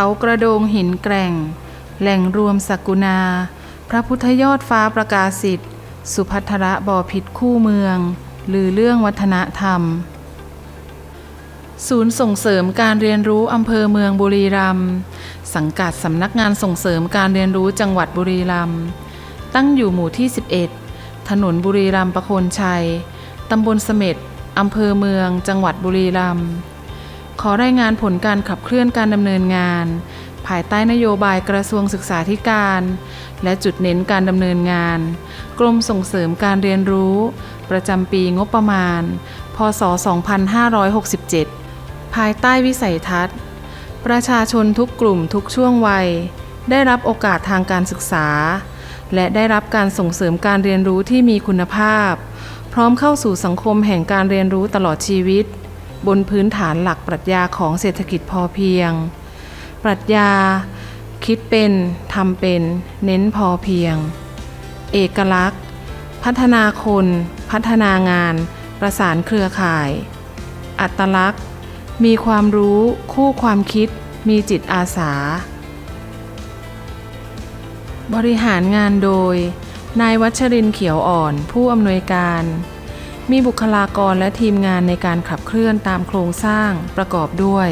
เขากระโดงหินแกร่ง แหล่งรวมสักุณา พระพุทธยอดฟ้าประกาศสิทธิ์ สุพัทระบ่อผิดคู่เมืองลือเรื่องวัฒนธรรม ศูนย์ส่งเสริมการเรียนรู้อำเภอเมืองบุรีรัมย์สังกัดสำนักงานส่งเสริมการเรียนรู้จังหวัดบุรีรัมย์ตั้งอยู่หมู่ที่ 11 ถนนบุรีรัมย์ประโคนชัย ตำบลเสม็ดอำเภอเมือง จังหวัดบุรีรัมย์ ขอรายงานผลการขับเคลื่อนการดำเนินงาน ภายใต้นโยบายกระทรวงศึกษาธิการ และจุดเน้นการดำเนินงาน กรมส่งเสริมการเรียนรู้ ประจำปีงบประมาณ พศ 2567 ภายใต้วิสัยทัศน์ ประชาชนทุกกลุ่มทุกช่วงวัย ได้รับโอกาสทางการศึกษา และได้รับการส่งเสริมการเรียนรู้ที่มีคุณภาพ พร้อมเข้าสู่สังคมแห่งการเรียนรู้ตลอดชีวิต บนพื้นฐานหลักปรัชญาของเศรษฐกิจพอเพียง ปรัชญา คิดเป็นทำเป็น เน้นพอเพียง เอกลักษณ์ พัฒนาคน พัฒนางาน ประสานเครือข่าย อัตลักษณ์ มีความรู้คู่ความคิด มีจิตอาสา บริหารงานโดย นายวัชรินเขียวอ่อนผู้อำนวยการ มีบุคลากรและทีมงานในการขับเคลื่อนตามโครงสร้างประกอบด้วย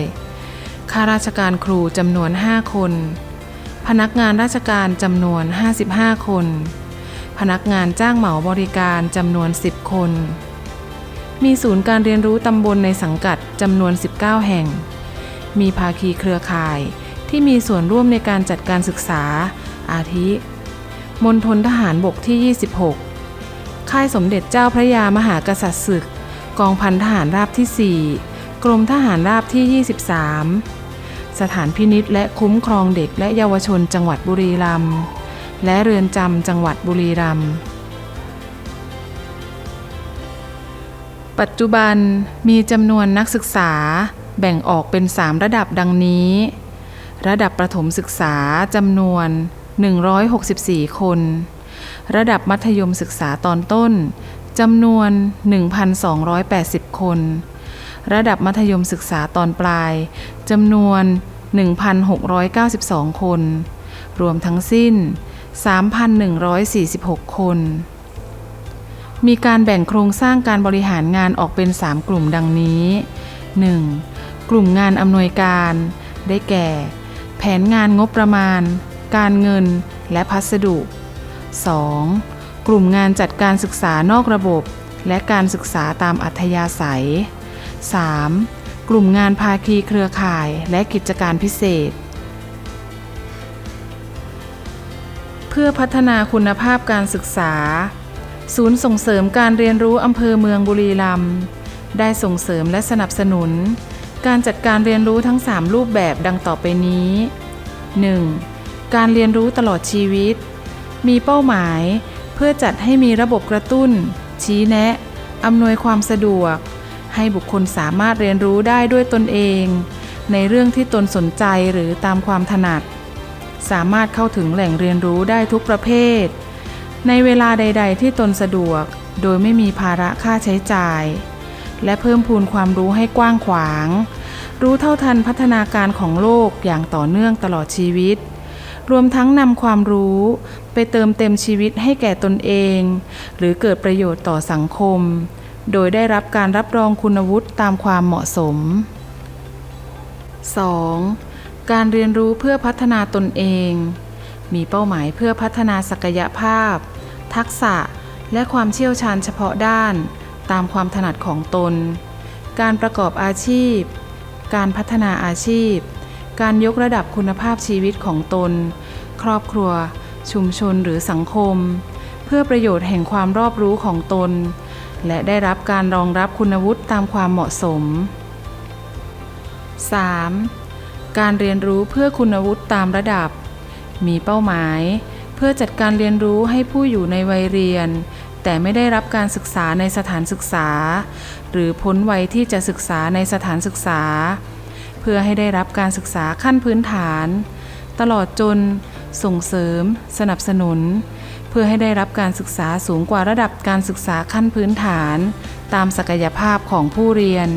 ข้าราชการครูจำนวน 5 คน พนักงานราชการจำนวน 55 คน พนักงานจ้างเหมาบริการจำนวน 10 คน มีศูนย์การเรียนรู้ตำบลในสังกัดจำนวน 19 แห่ง มีภาคีเครือข่ายที่มีส่วนร่วมในการจัดการศึกษา อาทิ มณฑลทหารบกที่ 26 ค่ายสมเด็จเจ้าพระยามหากษัตริย์ศึก กองพันทหารราบที่ 4 กรมทหารราบที่ 23 สถานพินิษและคุ้มครองเด็กและเยาวชนจังหวัดบุรีรัมย์และเรือนจำจังหวัดบุรีรัมย์ปัจจุบันมีจำนวนนักศึกษาแบ่งออกเป็น 3 ระดับดังนี้ ระดับประถมศึกษาจำนวน 164 คน ระดับมัธยมศึกษาตอนต้นจำนวน 1,280 คน ระดับมัธยมศึกษาตอนปลายจำนวน 1,692 คน รวมทั้งสิ้น 3,146 คน มีการแบ่งโครงสร้างการบริหารงานออกเป็น 3 กลุ่มดังนี้ 1. กลุ่มงานอำนวยการ ได้แก่ แผนงานงบประมาณ การเงิน และพัสดุ 2. กลุ่มงานจัดการศึกษานอกระบบ และการศึกษาตามอัธยาศัย 3. กลุ่มงานภาคีเครือข่ายและกิจการพิเศษ เพื่อพัฒนาคุณภาพการศึกษา ศูนย์ส่งเสริมการเรียนรู้อำเภอเมืองบุรีรัมย์ได้ส่งเสริมและสนับสนุน การจัดการเรียนรู้ทั้ง 3 รูปแบบดังต่อไปนี้ 1. การเรียนรู้ตลอดชีวิต มีเป้าหมาย เพื่อจัดให้มีระบบกระตุ้น ชี้แนะ อำนวยความสะดวก ให้บุคคลสามารถเรียนรู้ได้ด้วยตนเอง ในเรื่องที่ตนสนใจหรือตามความถนัด สามารถเข้าถึงแหล่งเรียนรู้ได้ทุกประเภท ในเวลาใด ๆ ที่ตนสะดวก โดยไม่มีภาระค่าใช้จ่าย และเพิ่มพูนความรู้ให้กว้างขวาง รู้เท่าทันพัฒนาการของโลกอย่างต่อเนื่องตลอดชีวิต รวมทั้งนำความรู้ ไปเติมเต็มชีวิตให้แก่ตนเอง หรือเกิดประโยชน์ต่อสังคม โดยได้รับการรับรองคุณวุฒิตามความเหมาะสม 2. การเรียนรู้เพื่อพัฒนาตนเอง มีเป้าหมายเพื่อพัฒนาศักยภาพ ทักษะและความเชี่ยวชาญเฉพาะด้านตามความถนัดของตน การประกอบอาชีพ การพัฒนาอาชีพ การยกระดับคุณภาพชีวิตของตน ครอบครัว ชุมชนหรือสังคม เพื่อประโยชน์แห่งความรอบรู้ของตน และได้รับการรองรับคุณวุฒิตามความเหมาะสม 3. การเรียนรู้เพื่อคุณวุฒิตามระดับ มีเป้าหมาย เพื่อจัดการเรียนรู้ให้ผู้อยู่ในวัยเรียน แต่ไม่ได้รับการศึกษาในสถานศึกษา หรือพ้นวัยที่จะศึกษาในสถานศึกษา พื่อให้ได้รับการศึกษาขั้นพื้นฐาน ตลอดจน ส่งเสริม สนับสนุน เพื่อให้ได้รับการศึกษาสูงกว่าระดับการศึกษาขั้นพื้นฐาน ตามศักยภาพของผู้เรียน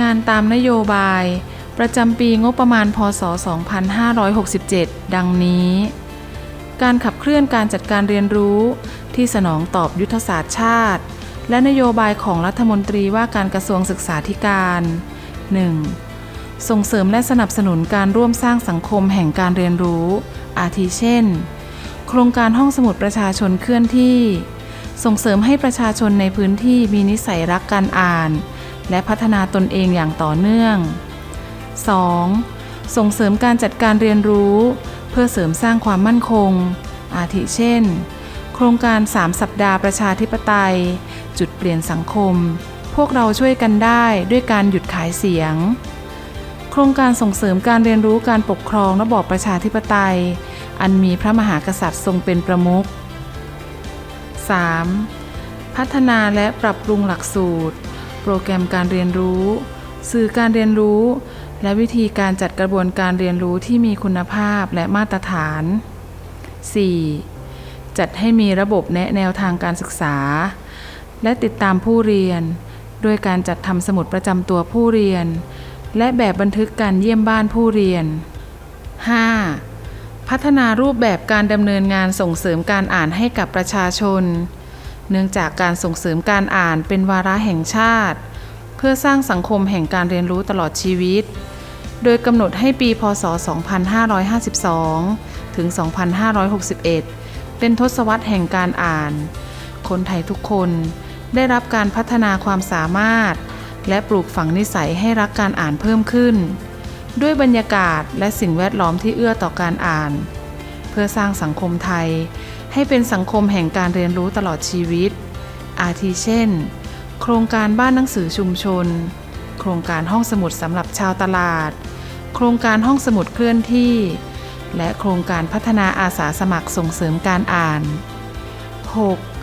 งานตามนโยบาย ประจำปีงบประมาณพศ 2567 ดังนี้การขับเคลื่อนการจัดการเรียนรู้ที่สนองตอบยุทธศาสตร์ชาติ และนโยบายของรัฐมนตรีว่าการกระทรวงศึกษาธิการ 1. ส่งเสริมและสนับสนุนการร่วมสร้างสังคมแห่งการเรียนรู้ อาทิเช่น โครงการห้องสมุดประชาชนเคลื่อนที่ ส่งเสริมให้ประชาชนในพื้นที่มีนิสัยรักการอ่าน และพัฒนาตนเองอย่างต่อเนื่อง 2. ส่งเสริมการจัดการเรียนรู้ เพื่อเสริมสร้างความมั่นคง อาทิเช่น โครงการ 3 สัปดาห์ประชาธิปไตย จุดเปลี่ยนสังคม พวกเราช่วยกันได้ด้วยการหยุดขายเสียง โครงการส่งเสริมการเรียนรู้การปกครองระบอบประชาธิปไตย อันมีพระมหากษัตริย์ทรงเป็นประมุข 3. พัฒนาและปรับปรุงหลักสูตร โปรแกรมการเรียนรู้ สื่อการเรียนรู้ และวิธีการจัดกระบวนการเรียนรู้ที่มีคุณภาพและมาตรฐาน 4. จัดให้มีระบบแนะแนวทางการศึกษา และติดตามผู้เรียน ด้วยการจัดทำสมุดประจำตัวผู้เรียน และแบบบันทึกการเยี่ยมบ้านผู้เรียน 5. พัฒนารูปแบบการดำเนินงานส่งเสริมการอ่านให้กับประชาชน เนื่องจากการส่งเสริมการอ่านเป็นวาระแห่งชาติ เพื่อสร้างสังคมแห่งการเรียนรู้ตลอดชีวิต โดยกำหนดให้ปี พศ 2552 ถึง 2561 เป็นทศวรรษแห่งการอ่าน คนไทยทุกคน ได้รับการพัฒนาความสามารถ และปลูกฝังนิสัยให้รักการอ่านเพิ่มขึ้น ด้วยบรรยากาศและสิ่งแวดล้อมที่เอื้อต่อการอ่าน เพื่อสร้างสังคมไทย ให้เป็นสังคมแห่งการเรียนรู้ตลอดชีวิต อาทิเช่น โครงการบ้านหนังสือชุมชน โครงการห้องสมุดสำหรับชาวตลาด โครงการห้องสมุดเคลื่อนที่ และโครงการพัฒนาอาสาสมัครส่งเสริมการอ่าน 6.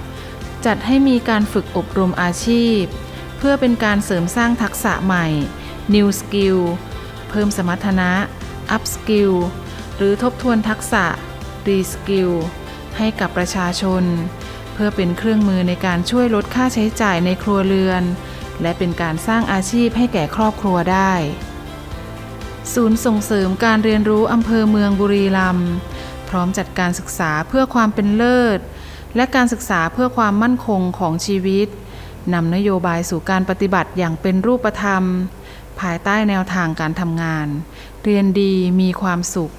จัดให้มีการฝึกอบรมอาชีพ เพื่อเป็นการเสริมสร้างทักษะใหม่ New Skill เพิ่มสมรรถนะ Up Skill หรือทบทวนทักษะ Re Skill ให้กับประชาชน เพื่อเป็นเครื่องมือในการช่วยลดค่าใช้จ่ายในครัวเรือน และเป็นการสร้างอาชีพให้แก่ครอบครัวได้ ศูนย์ส่งเสริมการเรียนรู้อำเภอเมืองบุรีรัมย์พร้อมจัดการศึกษาเพื่อความเป็นเลิศ และการศึกษาเพื่อความมั่นคงของชีวิตนำนโยบายสู่การปฏิบัติอย่างเป็นรูปธรรม ภายใต้แนวทางการทำงาน เรียนดีมีความสุข